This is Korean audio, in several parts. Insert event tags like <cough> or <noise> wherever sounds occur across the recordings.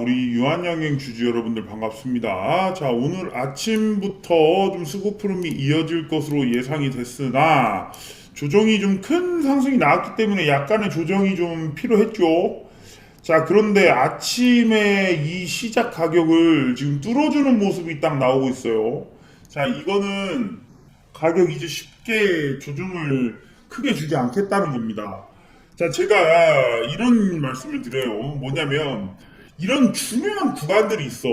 우리 유한양행 주주 여러분들 반갑습니다. 자, 오늘 아침부터 좀 수급 흐름이 이어질 것으로 예상이 됐으나 조정이 좀 큰 상승이 나왔기 때문에 약간의 조정이 좀 필요했죠. 자, 그런데 아침에 이 시작 가격을 지금 뚫어주는 모습이 딱 나오고 있어요. 자, 이거는 가격 이제 쉽게 조정을 크게 주지 않겠다는 겁니다. 자, 제가 이런 말씀을 드려요. 뭐냐면, 이런 중요한 구간들이 있어.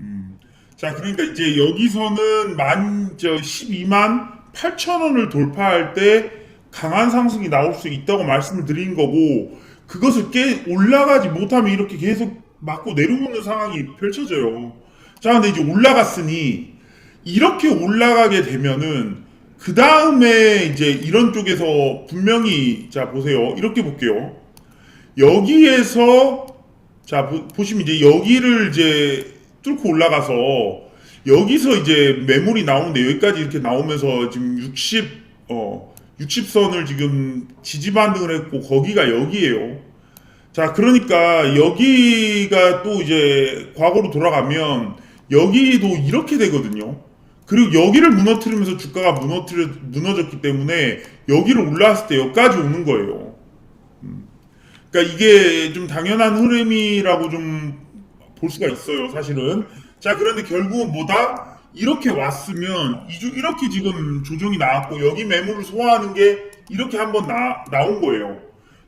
음. 자, 그러니까 이제 여기서는 만, 저, 12만 8천 원을 돌파할 때 강한 상승이 나올 수 있다고 말씀을 드린 거고, 그것을 깨, 올라가지 못하면 이렇게 계속 맞고 내려오는 상황이 펼쳐져요. 자, 근데 이제 올라갔으니, 이렇게 올라가게 되면은, 그 다음에 이제 이런 쪽에서 분명히, 자, 보세요. 이렇게 볼게요. 여기에서, 자, 보, 보시면 이제 여기를 이제 뚫고 올라가서, 여기서 이제 매물이 나오는데 여기까지 이렇게 나오면서 지금 60, 어, 60선을 지금 지지 반등을 했고, 거기가 여기에요. 자, 그러니까 여기가 또 이제 과거로 돌아가면 여기도 이렇게 되거든요. 그리고 여기를 무너뜨리면서 주가가 무너뜨려, 무너졌기 때문에 여기를 올라왔을 때 여기까지 오는 거예요. 음. 그러니까 이게 좀 당연한 흐름이라고 좀 볼 수가 있어요, 사실은. 자, 그런데 결국은 뭐다? 이렇게 왔으면, 이렇게 지금 조정이 나왔고, 여기 매물을 소화하는 게 이렇게 한번 나, 나온 거예요.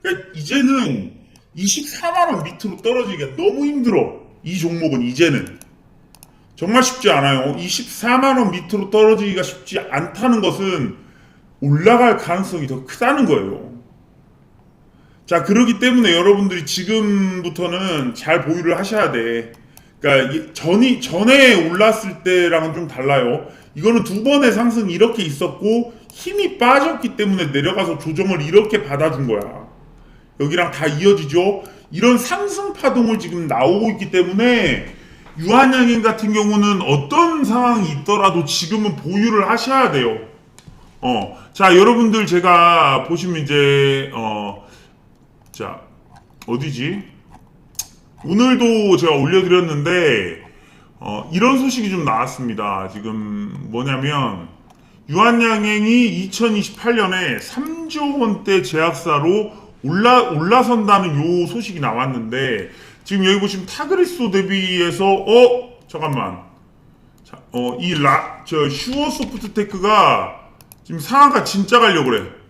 그러니까 이제는 24만 원 밑으로 떨어지기가 너무 힘들어. 이 종목은 이제는. 정말 쉽지 않아요. 24만 원 밑으로 떨어지기가 쉽지 않다는 것은 올라갈 가능성이 더 크다는 거예요. 자, 그러기 때문에 여러분들이 지금부터는 잘 보유를 하셔야 돼. 그러니까 이- 전이 전에 올랐을 때랑은 좀 달라요. 이거는 두 번의 상승이 이렇게 있었고 힘이 빠졌기 때문에 내려가서 조정을 이렇게 받아준 거야. 여기랑 다 이어지죠. 이런 상승 파동을 지금 나오고 있기 때문에 유한양행 같은 경우는 어떤 상황이 있더라도 지금은 보유를 하셔야 돼요. 어, 자 여러분들 제가 보시면 이제 어, 자 어디지? 오늘도 제가 올려드렸는데 어, 이런 소식이 좀 나왔습니다. 지금 뭐냐면 유한양행이 2028년에 3조 원대 제약사로 올라 올라선다는 요 소식이 나왔는데 지금 여기 보시면 타그리소 대비해서 어 잠깐만 자, 어, 이 라, 저 슈어 소프트테크가 지금 상한가 진짜 가려고 그래.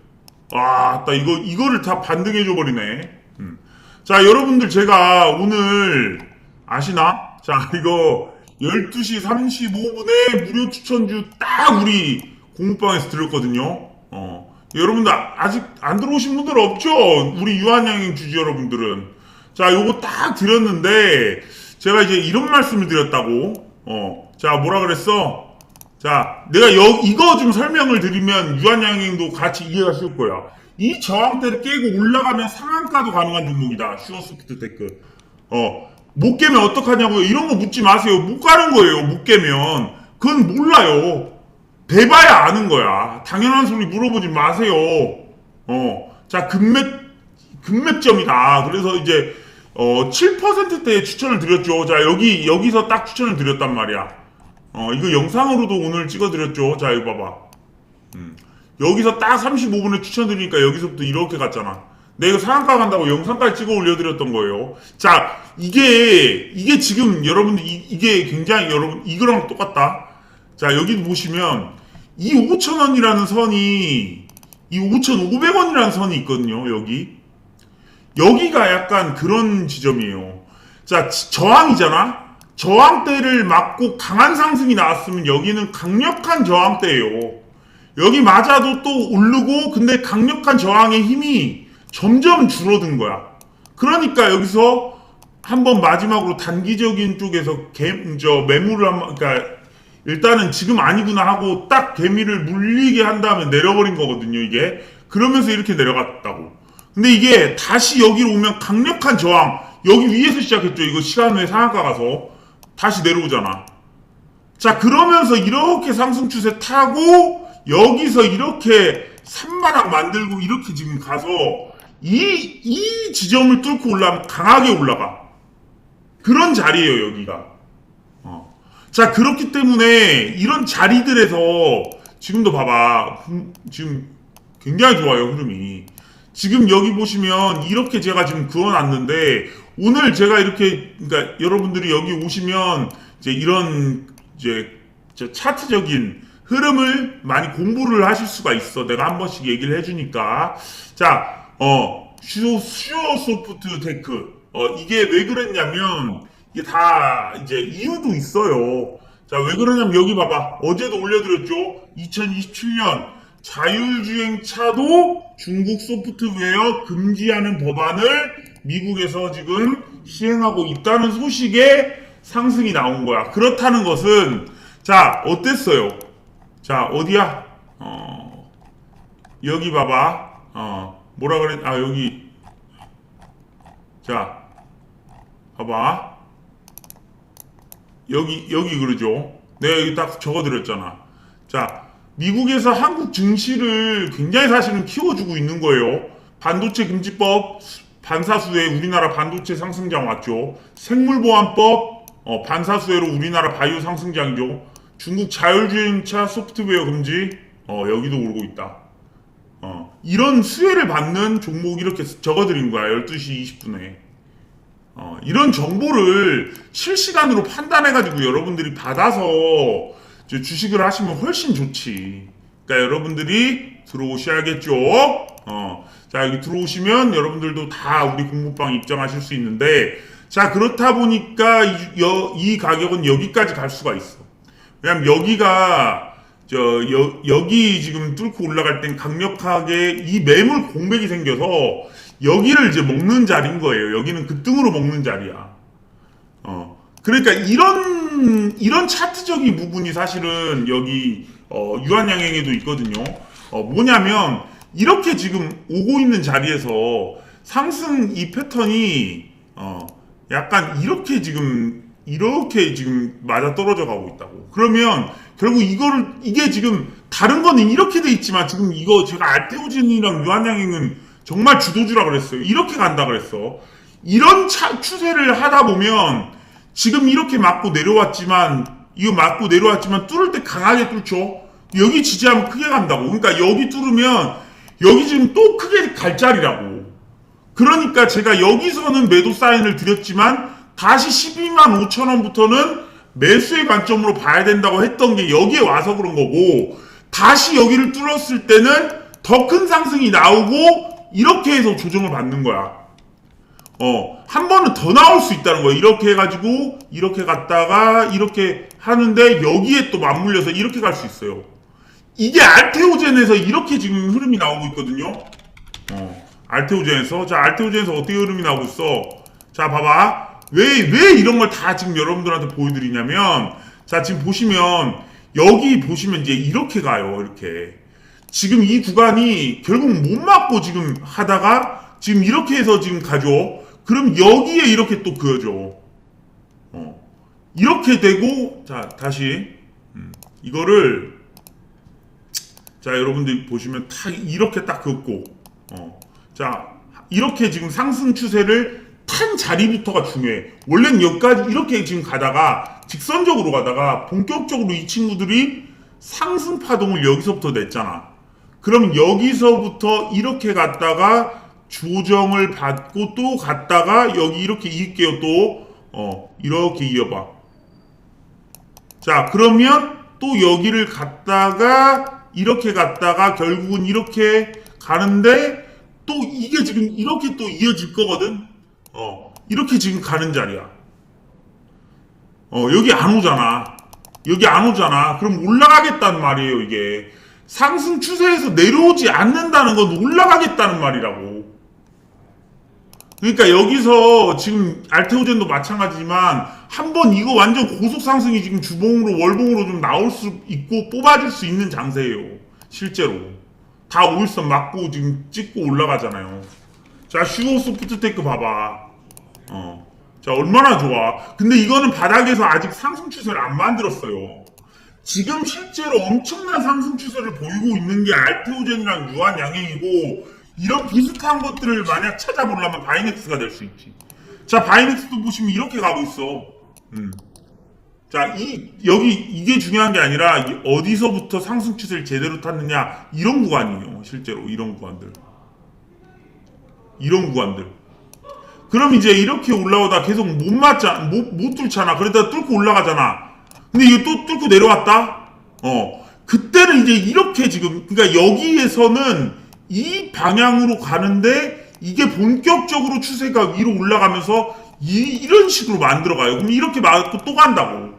와, 나 이거 이거를 다 반등해 줘 버리네. 음. 자, 여러분들 제가 오늘 아시나? 자, <laughs> 이거 12시 35분에 무료 추천주 딱 우리 공부방에서 들었거든요. 어. 여러분들 아직 안 들어오신 분들 없죠? 우리 유한양행 주주 여러분들은. 자, 요거 딱 드렸는데 제가 이제 이런 말씀을 드렸다고. 어. 자, 뭐라 그랬어? 자, 내가 여, 이거 좀 설명을 드리면 유한양행도 같이 이해가 쉬울 거야. 이 저항대를 깨고 올라가면 상한가도 가능한 종목이다. 슈어스피트 테크. 어, 못 깨면 어떡하냐고요? 이런 거 묻지 마세요. 못 가는 거예요. 못 깨면. 그건 몰라요. 돼봐야 아는 거야. 당연한 소리 물어보지 마세요. 어, 자, 금맥, 금맥점이다. 그래서 이제, 어, 7%대 추천을 드렸죠. 자, 여기, 여기서 딱 추천을 드렸단 말이야. 어, 이거 영상으로도 오늘 찍어드렸죠. 자, 이거 봐봐. 음. 여기서 딱 35분에 추천드리니까 여기서부터 이렇게 갔잖아. 내가 상한가 간다고 영상까지 찍어 올려드렸던 거예요. 자, 이게, 이게 지금 여러분들, 이, 이게 굉장히 여러분, 이거랑 똑같다. 자, 여기 보시면, 이 5,000원이라는 선이, 이 5,500원이라는 선이 있거든요, 여기. 여기가 약간 그런 지점이에요. 자, 지- 저항이잖아? 저항대를 맞고 강한 상승이 나왔으면 여기는 강력한 저항대예요. 여기 맞아도 또 오르고 근데 강력한 저항의 힘이 점점 줄어든 거야. 그러니까 여기서 한번 마지막으로 단기적인 쪽에서 개, 저 매물을 한번 그러니까 일단은 지금 아니구나 하고 딱 개미를 물리게 한 다음에 내려버린 거거든요, 이게. 그러면서 이렇게 내려갔다고. 근데 이게 다시 여기로 오면 강력한 저항, 여기 위에서 시작했죠. 이거 시간 후에 상한가 가서 다시 내려오잖아. 자, 그러면서 이렇게 상승 추세 타고 여기서 이렇게 산바닥 만들고 이렇게 지금 가서 이, 이 지점을 뚫고 올라가면 강하게 올라가. 그런 자리예요 여기가. 어. 자 그렇기 때문에 이런 자리들에서 지금도 봐봐 음, 지금 굉장히 좋아요 흐름이. 지금 여기 보시면 이렇게 제가 지금 그어놨는데 오늘 제가 이렇게 그러니까 여러분들이 여기 오시면 이제 이런 이제 저 차트적인 흐름을 많이 공부를 하실 수가 있어. 내가 한 번씩 얘기를 해주니까. 자, 어, 슈, 슈어 소프트 테크. 어, 이게 왜 그랬냐면, 이게 다 이제 이유도 있어요. 자, 왜 그러냐면 여기 봐봐. 어제도 올려드렸죠? 2027년 자율주행차도 중국 소프트웨어 금지하는 법안을 미국에서 지금 시행하고 있다는 소식에 상승이 나온 거야. 그렇다는 것은, 자, 어땠어요? 자, 어디야? 어, 여기 봐봐. 어, 뭐라 그랬, 아, 여기. 자, 봐봐. 여기, 여기 그러죠. 내가 여기 딱 적어드렸잖아. 자, 미국에서 한국 증시를 굉장히 사실은 키워주고 있는 거예요. 반도체 금지법, 반사수에 우리나라 반도체 상승장 왔죠. 생물보안법, 어, 반사수혜로 우리나라 바이오 상승장이죠. 중국 자율주행차 소프트웨어 금지, 어, 여기도 오르고 있다. 어, 이런 수혜를 받는 종목 이렇게 적어드린 거야. 12시 20분에. 어, 이런 정보를 실시간으로 판단해가지고 여러분들이 받아서 주식을 하시면 훨씬 좋지. 그러니까 여러분들이 들어오셔야겠죠. 어, 자 여기 들어오시면 여러분들도 다 우리 공부방 입장하실 수 있는데, 자 그렇다 보니까 이, 여- 이 가격은 여기까지 갈 수가 있어. 왜냐면 여기가 저 여, 여기 지금 뚫고 올라갈 땐 강력하게 이 매물 공백이 생겨서 여기를 이제 먹는 자리인 거예요. 여기는 급등으로 먹는 자리야. 어. 그러니까 이런 이런 차트적인 부분이 사실은 여기 어, 유한양행에도 있거든요. 어, 뭐냐면 이렇게 지금 오고 있는 자리에서 상승 이 패턴이 어, 약간 이렇게 지금 이렇게 지금 맞아 떨어져 가고 있다고. 그러면 결국 이거를 이게 지금 다른 거는 이렇게 돼 있지만 지금 이거 제가 알테오진이랑 유한양행은 정말 주도주라 그랬어요. 이렇게 간다 그랬어. 이런 차, 추세를 하다 보면 지금 이렇게 맞고 내려왔지만 이거 맞고 내려왔지만 뚫을 때 강하게 뚫죠. 여기 지지하면 크게 간다고. 그러니까 여기 뚫으면 여기 지금 또 크게 갈 자리라고. 그러니까 제가 여기서는 매도 사인을 드렸지만 다시 12만 5천 원부터는 매수의 관점으로 봐야 된다고 했던 게 여기에 와서 그런 거고 다시 여기를 뚫었을 때는 더 큰 상승이 나오고 이렇게 해서 조정을 받는 거야. 어, 한 번은 더 나올 수 있다는 거예요. 이렇게 해가지고, 이렇게 갔다가, 이렇게 하는데, 여기에 또 맞물려서 이렇게 갈 수 있어요. 이게 알테오젠에서 이렇게 지금 흐름이 나오고 있거든요. 어, 알테오젠에서. 자, 알테오젠에서 어떻게 흐름이 나오고 있어? 자, 봐봐. 왜, 왜 이런 걸 다 지금 여러분들한테 보여드리냐면, 자, 지금 보시면, 여기 보시면 이제 이렇게 가요, 이렇게. 지금 이 구간이 결국 못 맞고 지금 하다가 지금 이렇게 해서 지금 가죠. 그럼 여기에 이렇게 또 그어줘. 어. 이렇게 되고 자 다시 음, 이거를 자 여러분들 보시면 딱 이렇게 딱 긋고 어. 자 이렇게 지금 상승 추세를 탄 자리부터가 중요해. 원래는 여기까지 이렇게 지금 가다가 직선적으로 가다가 본격적으로 이 친구들이 상승 파동을 여기서부터 냈잖아. 그럼 여기서부터 이렇게 갔다가 조정을 받고 또 갔다가 여기 이렇게 이을게요 또 어, 이렇게 이어봐. 자 그러면 또 여기를 갔다가 이렇게 갔다가 결국은 이렇게 가는데 또 이게 지금 이렇게 또 이어질 거거든. 어 이렇게 지금 가는 자리야. 어 여기 안 오잖아. 여기 안 오잖아. 그럼 올라가겠다는 말이에요 이게. 상승 추세에서 내려오지 않는다는 건 올라가겠다는 말이라고. 그러니까 여기서 지금 알테오젠도 마찬가지지만 한번 이거 완전 고속 상승이 지금 주봉으로 월봉으로 좀 나올 수 있고 뽑아줄 수 있는 장세예요. 실제로 다 오일선 맞고 지금 찍고 올라가잖아요. 자 슈어 소프트테크 봐봐. 어. 자 얼마나 좋아. 근데 이거는 바닥에서 아직 상승 추세를 안 만들었어요. 지금 실제로 엄청난 상승 추세를 보이고 있는 게 알테오젠이랑 유한 양행이고 이런 비슷한 것들을 만약 찾아보려면 바이넥스가 될 수 있지. 자, 바이넥스도 보시면 이렇게 가고 있어. 음. 자, 이, 여기, 이게 중요한 게 아니라, 이게 어디서부터 상승 추세를 제대로 탔느냐, 이런 구간이에요. 실제로, 이런 구간들. 이런 구간들. 그럼 이제 이렇게 올라오다 계속 못 맞자, 못, 못 뚫잖아. 그러다 뚫고 올라가잖아. 근데 이거 또 뚫고 내려왔다? 어. 그때는 이제 이렇게 지금, 그러니까 여기에서는 이 방향으로 가는데, 이게 본격적으로 추세가 위로 올라가면서, 이, 이런 식으로 만들어가요. 그럼 이렇게 맞고 또 간다고.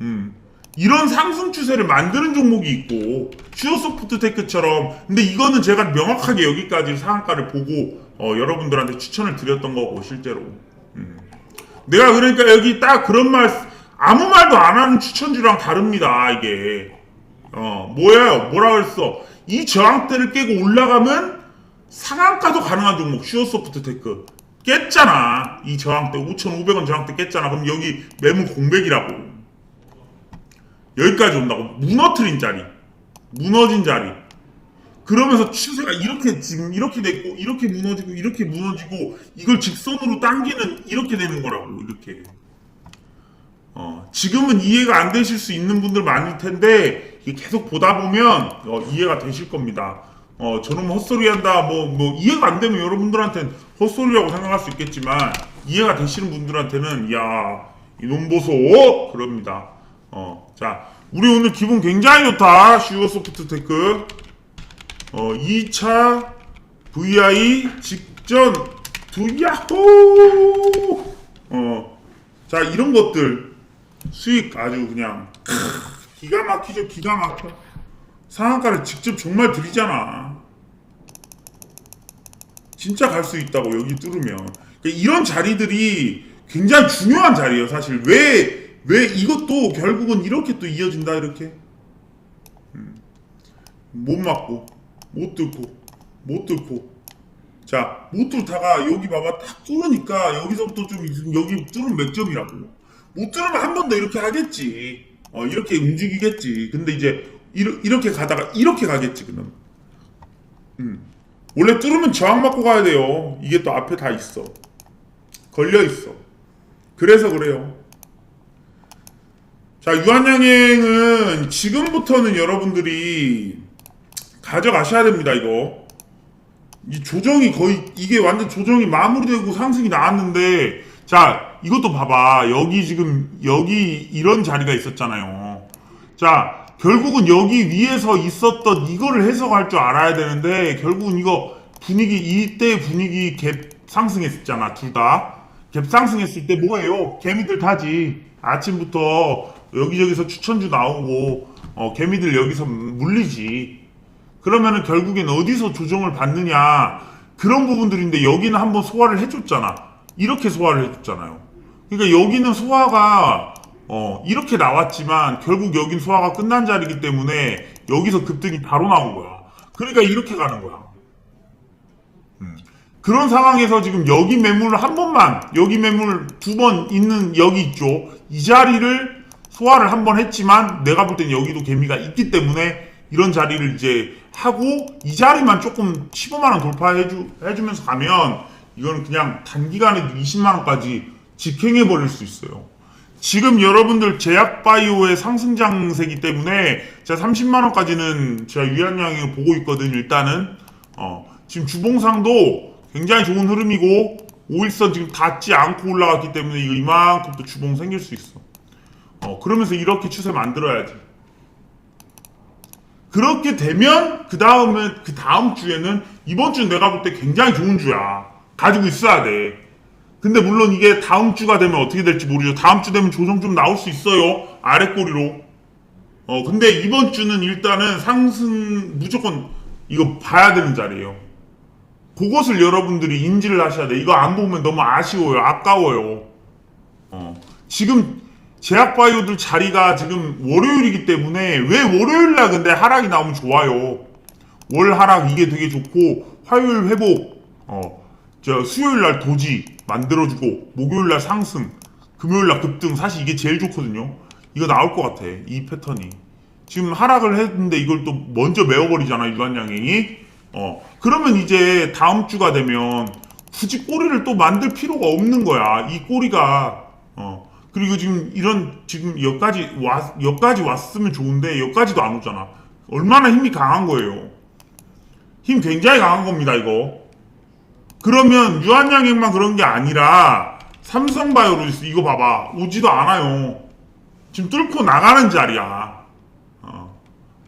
음. 이런 상승 추세를 만드는 종목이 있고 슈어소프트 테크처럼 근데 이거는 제가 명확하게 여기까지 상한가를 보고 어, 여러분들한테 추천을 드렸던 거고 실제로 음. 내가 그러니까 여기 딱 그런 말 아무 말도 안 하는 추천주랑 다릅니다 이게 어 뭐예요 뭐라 그랬어 이 저항대를 깨고 올라가면 상한가도 가능한 종목 슈어소프트 테크. 깼잖아. 이 저항대 5,500원 저항대 깼잖아. 그럼 여기 매물 공백이라고. 여기까지 온다고. 무너뜨린 자리. 무너진 자리. 그러면서 추세가 이렇게 지금 이렇게 됐고 이렇게 무너지고 이렇게 무너지고 이걸 직선으로 당기는 이렇게 되는 거라고 이렇게. 어, 지금은 이해가 안 되실 수 있는 분들 많을 텐데 계속 보다 보면 어, 이해가 되실 겁니다. 어, 저놈 헛소리 한다, 뭐, 뭐, 이해가 안 되면 여러분들한테는 헛소리라고 생각할 수 있겠지만, 이해가 되시는 분들한테는, 야, 이놈 보소! 그럽니다. 어, 자, 우리 오늘 기분 굉장히 좋다. 슈어 소프트 테크. 어, 2차 VI 직전 두야호! 어, 자, 이런 것들. 수익 아주 그냥, 크, 기가 막히죠, 기가 막혀. 상한가를 직접 정말 드리잖아. 진짜 갈 수 있다고, 여기 뚫으면. 그러니까 이런 자리들이 굉장히 중요한 자리예요, 사실. 왜, 왜 이것도 결국은 이렇게 또 이어진다, 이렇게. 음. 못 맞고, 못 뚫고, 못 뚫고. 자, 못 뚫다가 여기 봐봐, 딱 뚫으니까 여기서부터 좀, 여기 뚫으면 몇 점이라고. 못 뚫으면 한 번 더 이렇게 하겠지. 어, 이렇게 움직이겠지. 근데 이제, 이러, 이렇게 가다가 이렇게 가겠지, 그러면. 음. 원래 뚫으면 저항 맞고 가야 돼요. 이게 또 앞에 다 있어. 걸려 있어. 그래서 그래요. 자, 유한양행은 지금부터는 여러분들이 가져가셔야 됩니다, 이거. 이 조정이 거의, 이게 완전 조정이 마무리되고 상승이 나왔는데, 자, 이것도 봐봐. 여기 지금, 여기 이런 자리가 있었잖아요. 자, 결국은 여기 위에서 있었던 이거를 해석할 줄 알아야 되는데, 결국은 이거 분위기, 이때 분위기 갭 상승했었잖아, 둘 다. 갭 상승했을 때 뭐예요? 개미들 타지. 아침부터 여기저기서 추천주 나오고, 어, 개미들 여기서 물리지. 그러면은 결국엔 어디서 조정을 받느냐. 그런 부분들인데 여기는 한번 소화를 해줬잖아. 이렇게 소화를 해줬잖아요. 그러니까 여기는 소화가, 어, 이렇게 나왔지만 결국 여긴 소화가 끝난 자리이기 때문에 여기서 급등이 바로 나온 거야. 그러니까 이렇게 가는 거야. 그런 상황에서 지금 여기 매물을 한 번만 여기 매물 두 번 있는 여기 있죠 이 자리를 소화를 한 번 했지만 내가 볼 땐 여기도 개미가 있기 때문에 이런 자리를 이제 하고 이 자리만 조금 15만 원 돌파해 주 해주면서 가면 이거는 그냥 단기간에 20만 원까지 직행해 버릴 수 있어요. 지금 여러분들 제약 바이오의 상승장세기 때문에 제가 30만 원까지는 제가 유한양을 보고 있거든요. 일단은 어, 지금 주봉상도 굉장히 좋은 흐름이고 5일선 지금 닿지 않고 올라갔기 때문에 이거 이만큼 또 주봉 생길 수 있어. 어, 그러면서 이렇게 추세 만들어야지. 그렇게 되면 그 다음에 그 다음 주에는 이번 주는 내가 볼 때 굉장히 좋은 주야. 가지고 있어야 돼. 근데 물론 이게 다음 주가 되면 어떻게 될지 모르죠. 다음 주 되면 조정 좀 나올 수 있어요. 아래 꼬리로. 어 근데 이번 주는 일단은 상승 무조건 이거 봐야 되는 자리예요. 그것을 여러분들이 인지를 하셔야 돼. 이거 안 보면 너무 아쉬워요. 아까워요. 어 지금 제약바이오들 자리가 지금 월요일이기 때문에 왜 월요일날 근데 하락이 나오면 좋아요. 월 하락 이게 되게 좋고 화요일 회복 어 저 수요일 날 도지 만들어주고 목요일 날 상승 금요일 날 급등 사실 이게 제일 좋거든요. 이거 나올 것 같아 이 패턴이 지금 하락을 했는데 이걸 또 먼저 메워버리잖아 유한양행이 어 그러면 이제 다음 주가 되면 굳이 꼬리를 또 만들 필요가 없는 거야. 이 꼬리가 어 그리고 지금 이런 지금 여기까지 왔 여기까지 왔으면 좋은데 여기까지도 안 오잖아. 얼마나 힘이 강한 거예요. 힘 굉장히 강한 겁니다 이거. 그러면 유한양행만 그런 게 아니라 삼성바이오로지스 이거 봐봐 오지도 않아요. 지금 뚫고 나가는 자리야. 어.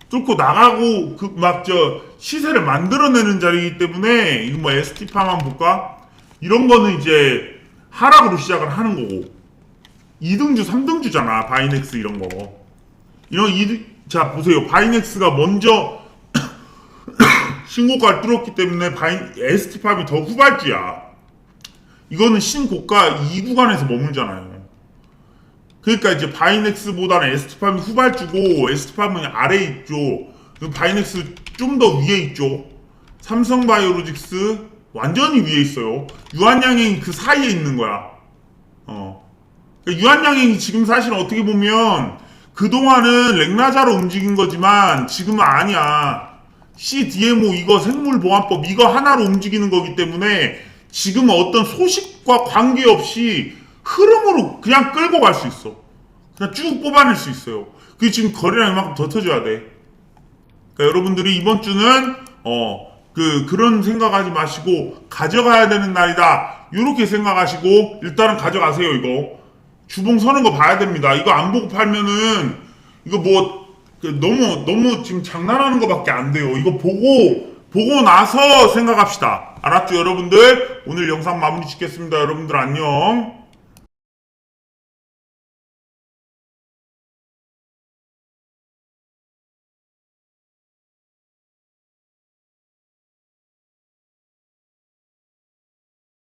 뚫고 나가고 그 막 저 시세를 만들어내는 자리이기 때문에 이거 뭐 ST파만 볼까? 이런 거는 이제 하락으로 시작을 하는 거고 2등주 3등주잖아 바이넥스 이런 거 이런 2등 자 보세요 바이넥스가 먼저 신고가를 뚫었기 때문에 바이 ST팝이 더 후발주야 이거는 신고가 2 구간에서 머물잖아요 그러니까 이제 바이넥스보다는 에스트팜이 후발주고 에스트팜은 아래에 있죠. 바이넥스 좀 더 위에 있죠. 삼성바이오로직스 완전히 위에 있어요. 유한양행이 그 사이에 있는 거야. 어. 그러니까 유한양행이 지금 사실 어떻게 보면 그동안은 렉나자로 움직인 거지만 지금은 아니야. CDMO 이거 생물보안법 이거 하나로 움직이는 거기 때문에 지금 어떤 소식과 관계없이 흐름으로 그냥 끌고 갈 수 있어. 그냥 쭉 뽑아낼 수 있어요. 그게 지금 거래량 이만큼 더 터져야 돼. 그러니까 여러분들이 이번 주는 어 그 그런 생각하지 마시고 가져가야 되는 날이다. 이렇게 생각하시고 일단은 가져가세요 이거. 주봉 서는 거 봐야 됩니다. 이거 안 보고 팔면은 이거 뭐그 너무 너무 지금 장난하는 거밖에 안 돼요. 이거 보고 보고 나서 생각합시다. 알았죠 여러분들? 오늘 영상 마무리 짓겠습니다. 여러분들 안녕.